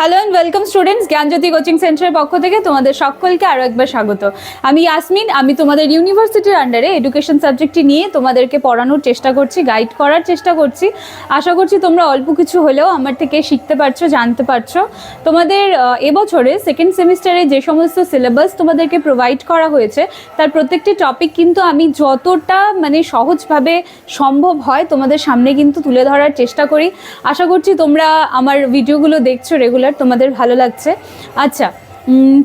Hello and welcome students Gyanjyoti coaching সেন্টারের পক্ষ থেকে তোমাদের সকলকে আরও একবার স্বাগত। আমি ইয়াসমিন আমি তোমাদের ইউনিভার্সিটির আন্ডারে এডুকেশন সাবজেক্টটি নিয়ে তোমাদেরকে পড়ানোর চেষ্টা করছি গাইড করার চেষ্টা করছি। আশা করছি তোমরা অল্প কিছু হলেও আমার থেকে শিখতে পারছ, জানতে পারছ। তোমাদের এবছরে সেকেন্ড সেমিস্টারে যে সমস্ত সিলেবাস তোমাদেরকে প্রোভাইড করা হয়েছে, তার প্রত্যেকটি টপিক কিন্তু আমি যতটা মানে সহজভাবে সম্ভব হয় তোমাদের সামনে কিন্তু তুলে ধরার চেষ্টা করি। আশা করছি তোমরা আমার ভিডিওগুলো দেখছ রেগুলার তোমাদের ভালো লাগছে। আচ্ছা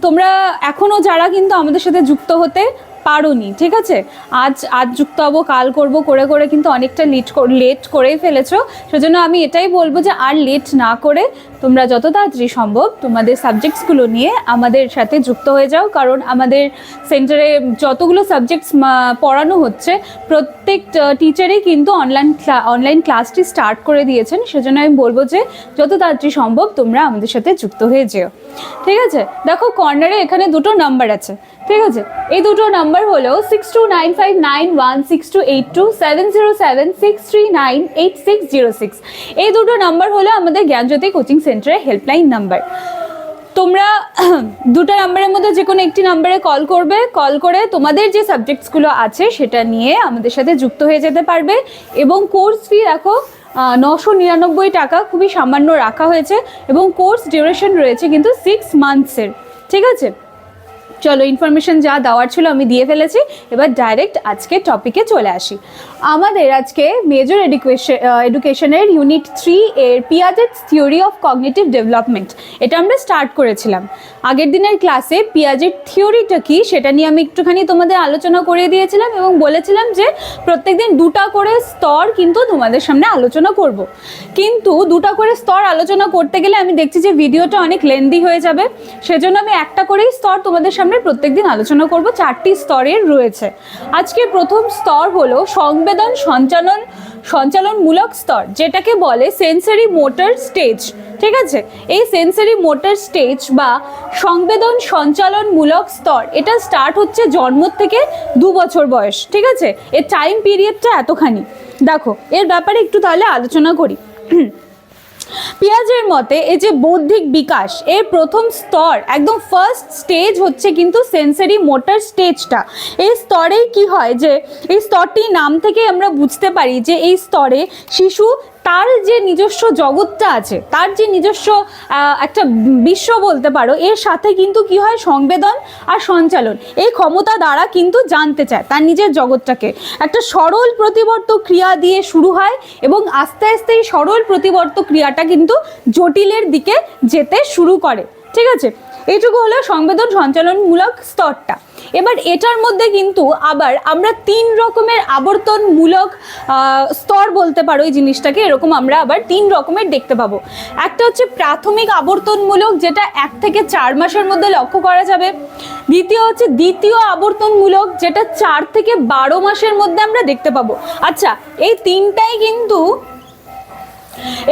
তোমরা এখনও যারা কিন্তু আমাদের সাথে যুক্ত হতে পারোনি, ঠিক আছে? আজ আজ যুক্ত হব কাল করব, করে করে কিন্তু অনেকটা লেট লেট করেই ফেলেছো। সেজন্য আমি এটাই বলব যে আর লেট না করে তোমরা যত তাড়াতাড়ি সম্ভব তোমাদের সাবজেক্টসগুলো নিয়ে আমাদের সাথে যুক্ত হয়ে যাও। কারণ আমাদের সেন্টারে যতগুলো সাবজেক্টস পড়ানো হচ্ছে, প্রত্যেক টিচারই কিন্তু অনলাইন অনলাইন ক্লাসটি স্টার্ট করে দিয়েছেন। সেজন্য আমি বলব যে যত তাড়াতাড়ি সম্ভব তোমরা আমাদের সাথে যুক্ত হয়ে যেও। ঠিক আছে? দেখো, কর্নারে এখানে দুটো নাম্বার আছে। ঠিক আছে? এই দুটো নাম্বার হলো six two nine five nine one six two eight two seven zero seven six three nine eight six zero six এই দুটো নাম্বার হলো আমাদের জ্ঞানজ্যোতি কোচিং সেন্টারের হেল্পলাইন নাম্বার তোমরা দুটো নাম্বারের মধ্যে যে কোনো একটি নাম্বারে কল করবে। কল করে তোমাদের যে সাবজেক্টসগুলো আছে সেটা নিয়ে আমাদের সাথে যুক্ত হয়ে যেতে পারবে। এবং কোর্স ফি দেখো নশো নিরানব্বই টাকা খুবই সামান্য রাখা হয়েছে। এবং কোর্স ডিউরেশন রয়েছে কিন্তু সিক্স মান্থসের ঠিক আছে? চলো ইনফরমেশন যা দেওয়ার ছিল আমি দিয়ে ফেলেছি। এবার ডাইরেক্ট আজকে টপিকে চলে আসি। আমাদের আজকে মেজর এডুকেশন এডুকেশনের ইউনিট থ্রি এর Piaget's theory of cognitive development এটা আমরা স্টার্ট করেছিলাম। আগের দিনের ক্লাসে পিয়াজেট থিওরিটা কি, সেটা নিয়ে আমি একটুখানি তোমাদের আলোচনা করে দিয়েছিলাম এবং বলেছিলাম যে প্রত্যেক দিন দুটা করে স্তর কিন্তু তোমাদের সামনে আলোচনা করব। কিন্তু দুটা করে স্তর আলোচনা করতে গেলে আমি দেখছি যে ভিডিওটা অনেক লেন্দি হয়ে যাবে। সেজন্য আমি একটা করেই স্তর তোমাদের সামনে প্রত্যেকদিন আলোচনা করব চারটি স্তরের রয়েছে। আজকে প্রথম স্তর হলো সংবেদন সঞ্চালন, সঞ্চালনমূলক স্তর, যেটাকে বলে সেন্সারি মোটর স্টেজ ঠিক আছে? এই সেন্সারি মোটর স্টেজ বা সংবেদন সঞ্চালনমূলক স্তর, এটা স্টার্ট হচ্ছে জন্ম থেকে দু বছর বয়স, ঠিক আছে? এর টাইম পিরিয়ডটা এতখানি। দেখো, এর ব্যাপারে একটু তাহলে আলোচনা করি। পিয়াজের মতে, এই যে বৌদ্ধিক বিকাশ, এর প্রথম স্তর, একদম ফার্স্ট স্টেজ হচ্ছে কিন্তু সেন্সারি মোটর স্টেজটা এই স্তরেই কি হয় যে, এই স্তরটির নাম থেকে আমরা বুঝতে পারি যে, এই স্তরে শিশু তার যে নিজস্ব জগৎটা আছে, তার যে নিজস্ব একটা বিশ্ব বলতে পারো, এর সাথে কিন্তু কি হয়? সংবেদন আর সঞ্চালন। এই ক্ষমতা দ্বারা কিন্তু জানতে চায় তার নিজের জগৎটাকে। একটা সরল প্রতিবর্ত ক্রিয়া দিয়ে শুরু হয় এবং আস্তে আস্তে এই সরল প্রতিবর্ত ক্রিয়াটা কিন্তু জটিলের দিকে যেতে শুরু করে। ঠিক আছে? এইটুকু হলো সংবেদন সঞ্চালনমূলক স্তরটা। এবার এটার মধ্যে কিন্তু আবার আমরা তিন রকমের আবর্তনমূলক স্তর বলতে পারো এই জিনিসটাকে, এরকম আমরা আবার তিন রকমের দেখতে পাবো। একটা হচ্ছে প্রাথমিক আবর্তনমূলক, যেটা এক থেকে চার মাসের মধ্যে লক্ষ্য করা যাবে। দ্বিতীয় হচ্ছে দ্বিতীয় আবর্তনমূলক, যেটা চার থেকে বারো মাসের মধ্যে আমরা দেখতে পাবো। আচ্ছা এই তিনটাই কিন্তু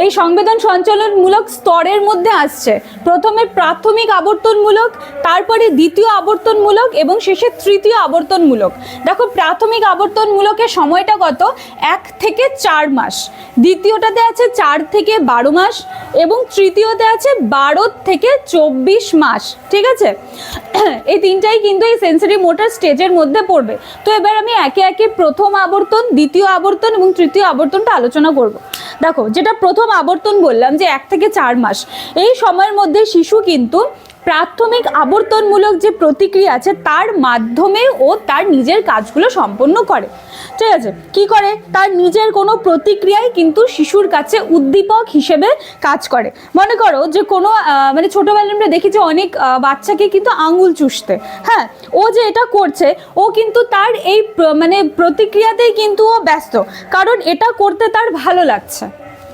এই সংবেদন সঞ্চালনমূলক স্তরের মধ্যে আসছে। প্রথমে প্রাথমিক আবর্তনমূলক, তারপরে দ্বিতীয় আবর্তনমূলক এবং শেষে তৃতীয় আবর্তনমূলক। দেখো, প্রাথমিক আবর্তনমূলকের সময়টা কত? এক থেকে চার মাস। দ্বিতীয়টাতে আছে চার থেকে বারো মাস এবং তৃতীয়তে আছে বারো থেকে চব্বিশ মাস, ঠিক আছে? এই তিনটাই কিন্তু এই সেন্সারি মোটর স্টেজের মধ্যে পড়বে। তো এবার আমি একে একে প্রথম আবর্তন, দ্বিতীয় আবর্তন এবং তৃতীয় আবর্তনটা আলোচনা করব। দেখো, যেটা প্রথম আবর্তন বললাম যে এক থেকে চার মাস। এই সময়ের মধ্যে শিশু কিন্তু প্রাথমিক আবর্তনমূলক যে প্রতিক্রিয়া আছে, তার মাধ্যমে ও তার নিজের কাজগুলো সম্পন্ন করে। ঠিক আছে? কি করে? তার নিজের কোনো প্রতিক্রিয়াই কিন্তু শিশুর কাছে উদ্দীপক হিসেবে কাজ করে। মনে করো যে কোনো মানে ছোটোবেলায় আমরা দেখি যে অনেক বাচ্চাকে কিন্তু আঙুল চুষতে। হ্যাঁ ও যে এটা করছে, ও কিন্তু তার এই মানে প্রতিক্রিয়াতেই কিন্তু ও ব্যস্ত। কারণ এটা করতে তার ভালো লাগছে।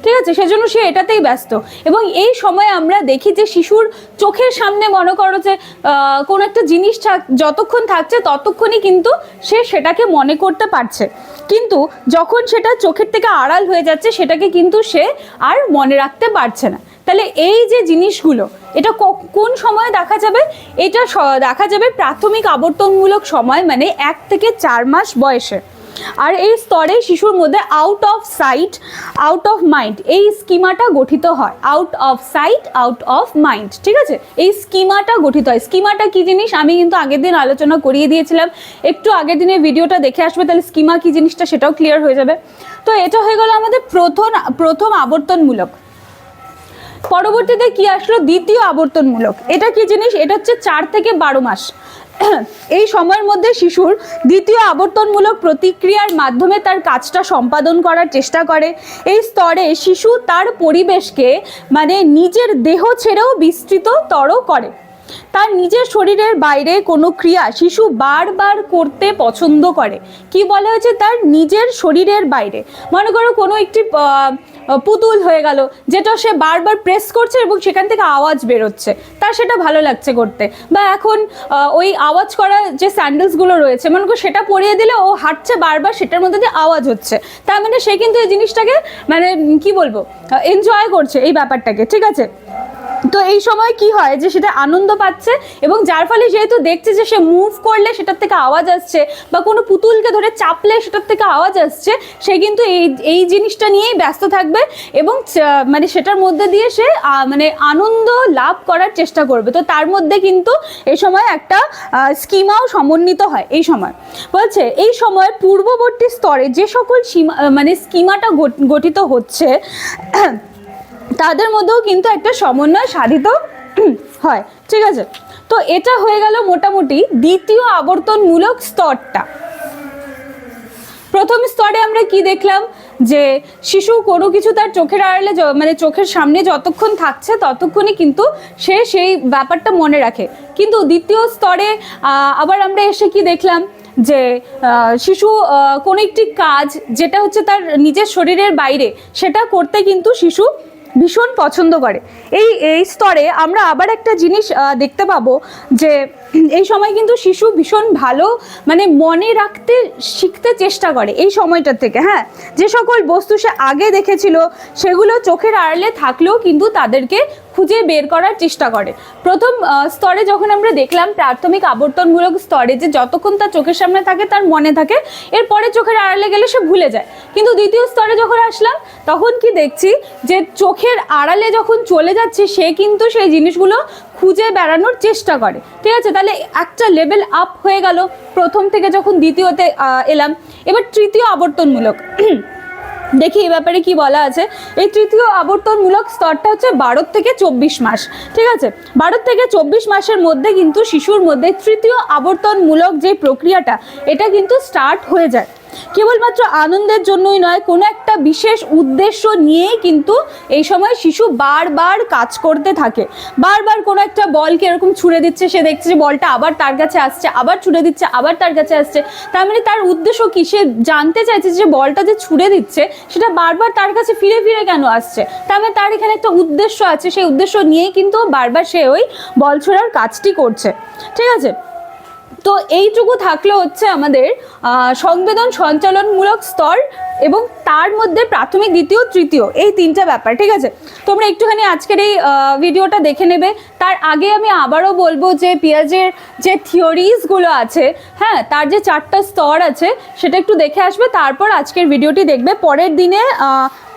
ঠিক আছে? সেজন্য সে এটাতেই ব্যস্ত। এবং এই সময় আমরা দেখি যে শিশুর চোখের সামনে মনে করো যে কোনো একটা জিনিস যতক্ষণ থাকছে ততক্ষণই কিন্তু সে সেটাকে মনে করতে পারছে। কিন্তু যখন সেটা চোখের থেকে আড়াল হয়ে যাচ্ছে, সেটাকে কিন্তু সে আর মনে রাখতে পারছে না। তাহলে এই যে জিনিসগুলো, এটা কোন সময় দেখা যাবে? এটা দেখা যাবে প্রাথমিক আবর্তনমূলক সময় মানে এক থেকে চার মাস বয়সে। আর এই স্তরে শিশুর মধ্যে out of sight out of mind এই স্কিমাটা গঠিত হয়। Out of sight out of mind ঠিক আছে? এই স্কিমাটা গঠিত হয়। স্কিমাটা কি জিনিস? আমি কিন্তু আগের দিন আলোচনা করিয়ে দিয়েছিলাম। একটু আগের দিনের ভিডিওটা দেখে আসবে, তাহলে স্কিমা কি জিনিসটা সেটাও ক্লিয়ার হয়ে যাবে। তো এটা হয়ে গেল আমাদের প্রথম প্রথম আবর্তনমূলক। পরবর্তীতে কি আসলো? দ্বিতীয় আবর্তনমূলক। এটা কি জিনিস? এটা হচ্ছে চার থেকে বারো মাস। এই সময়ের মধ্যে শিশুর দ্বিতীয় আবর্তনমূলক প্রতিক্রিয়ার মাধ্যমে তার কাজটা সম্পাদন করার চেষ্টা করে। এই স্তরে শিশু তার পরিবেশকে মানে নিজের দেহ ছেড়েও বিস্তৃততর করে। তার নিজের শরীরের বাইরে কোনো ক্রিয়া শিশু বারবার করতে পছন্দ করে। কি বলা হয়েছে? তার নিজের শরীরের বাইরে। মনে করো কোনো একটি পুতুল হয়ে গেল, যেটা সে বারবার প্রেস করছে এবং সেখান থেকে আওয়াজ বেরোচ্ছে। তার সেটা ভালো লাগছে করতে। বা এখন ওই আওয়াজ করা যে স্যান্ডেলসগুলো রয়েছে, মনে করো সেটা পরিয়ে দিলে ও হাঁটছে বারবার, সেটার মধ্যে দিয়ে আওয়াজ হচ্ছে। তার মানে সে কিন্তু এই জিনিসটাকে মানে কি বলব এনজয় করছে এই ব্যাপারটাকে, ঠিক আছে? তো এই সময় কি হয় যে সেটা আনন্দ পাচ্ছে এবং যার ফলে যেহেতু দেখছে যে সে মুভ করলে সেটার থেকে আওয়াজ আসছে বা কোনো পুতুলকে ধরে চাপলে সেটার থেকে আওয়াজ আসছে, সে কিন্তু এই এই জিনিসটা নিয়েই ব্যস্ত থাকবে এবং মানে সেটার মধ্যে দিয়ে সে মানে আনন্দ লাভ করার চেষ্টা করবে। তো তার মধ্যে কিন্তু এই সময় একটা স্কিমাও সমন্বিত হয় এই সময়। বলছে, এই সময় পূর্ববর্তী স্তরে যে সকল সীমা মানে স্কিমাটা গঠিত হচ্ছে তাদের মধ্যেও কিন্তু একটা সমন্বয় সাধিত হয়। ঠিক আছে? তো এটা হয়ে গেল মোটামুটি দ্বিতীয় আবর্তনমূলক স্তরটা। প্রথম স্তরে আমরা কি দেখলাম? যে শিশু কোনো কিছু তার চোখের আড়ালে মানে চোখের সামনে যতক্ষণ থাকছে ততক্ষণই কিন্তু সে সেই ব্যাপারটা মনে রাখে। কিন্তু দ্বিতীয় স্তরে আবার আমরা এসে কি দেখলাম? যে শিশু কোনো একটি কাজ যেটা হচ্ছে তার নিজের শরীরের বাইরে, সেটা করতে কিন্তু শিশু ভীষণ পছন্দ করে। এই এই স্তরে আমরা আবার একটা জিনিস দেখতে পাবো যে এই সময় কিন্তু শিশু ভীষণ ভালো মানে মনে রাখতে, শিখতে চেষ্টা করে এই সময়টার থেকে হ্যাঁ? যে সকল বস্তু সে আগে দেখেছিল, সেগুলো চোখের আড়ালে থাকলেও কিন্তু তাদেরকে খুঁজে বের করার চেষ্টা করে। প্রথম স্তরে যখন আমরা দেখলাম প্রাথমিক আবর্তনমূলক স্তরে যে যতক্ষণ তার চোখের সামনে থাকে, তার মনে থাকে, এরপরে চোখের আড়ালে গেলে সে ভুলে যায়। কিন্তু দ্বিতীয় স্তরে যখন আসলাম, তখন কি দেখছি যে চোখের আড়ালে যখন চলে যাচ্ছে, সে কিন্তু সেই জিনিসগুলো খুঁজে বেড়ানোর চেষ্টা করে। ঠিক আছে? তাহলে একটা লেভেল আপ হয়ে গেল। প্রথম থেকে যখন দ্বিতীয়তে এলাম, এবার তৃতীয় আবর্তনমূলক। দেখি এই ব্যাপারে কি বলা আছে। এই তৃতীয় আবর্তনমূলক স্তরটা হচ্ছে বারো থেকে চব্বিশ মাস। ঠিক আছে? বারো থেকে চব্বিশ মাসের মধ্যে কিন্তু শিশুর মধ্যে তৃতীয় আবর্তনমূলক যে প্রক্রিয়াটা, এটা কিন্তু স্টার্ট হয়ে যায়। কেবলমাত্র আনন্দের জন্যই নয়, কোনো একটা বিশেষ উদ্দেশ্য নিয়েই কিন্তু এই সময় শিশু বারবার কাজ করতে থাকে। বারবার কোনো একটা বলকে এরকম ছুড়ে দিচ্ছে, সে দেখছে যে বলটা আবার তার কাছে আসছে, আবার ছুড়ে দিচ্ছে, আবার তার কাছে আসছে। তার মানে তার উদ্দেশ্য কি? সে জানতে চাইছে যে বলটা যে ছুড়ে দিচ্ছে, সেটা বারবার তার কাছে ফিরে ফিরে কেন আসছে? তার মানে তার এখানে একটা উদ্দেশ্য আছে, সেই উদ্দেশ্য নিয়েই কিন্তু বারবার সে ওই বল ছোড়ার কাজটি করছে। ঠিক আছে? তো এইটুকু থাকল হচ্ছে আমাদের সংবেদন সঞ্চালনমূলক স্তর এবং তার মধ্যে প্রাথমিক, দ্বিতীয়, তৃতীয়, এই তিনটা ব্যাপার, ঠিক আছে? তোমরা একটুখানি আজকের এই ভিডিওটা দেখে নেবে। তার আগে আমি আবারও বলব যে পিয়াজের যে থিওরিজগুলো আছে হ্যাঁ তার যে চারটা স্তর আছে, সেটা একটু দেখে আসবে, তারপর আজকের ভিডিওটি দেখবে। পরের দিনে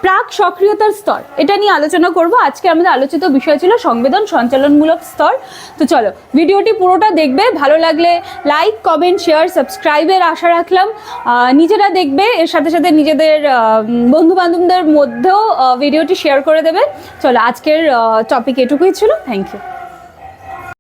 প্রাক সক্রিয়তার স্তর, এটা নিয়ে আলোচনা করব। আজকে আমাদের আলোচিত বিষয় ছিল সংবেদন সঞ্চালনমূলক স্তর। তো চলো, ভিডিওটি পুরোটা দেখবে, ভালো লাগলে লাইক কমেন্ট শেয়ার সাবস্ক্রাইবের আশা রাখলাম। নিজেরা দেখবে, এর সাথে সাথে নিজেদের বন্ধু বান্ধবদের মধ্যেও ভিডিওটি শেয়ার করে দেবে। চলো, আজকের টপিক এটুকুই ছিল। Thank you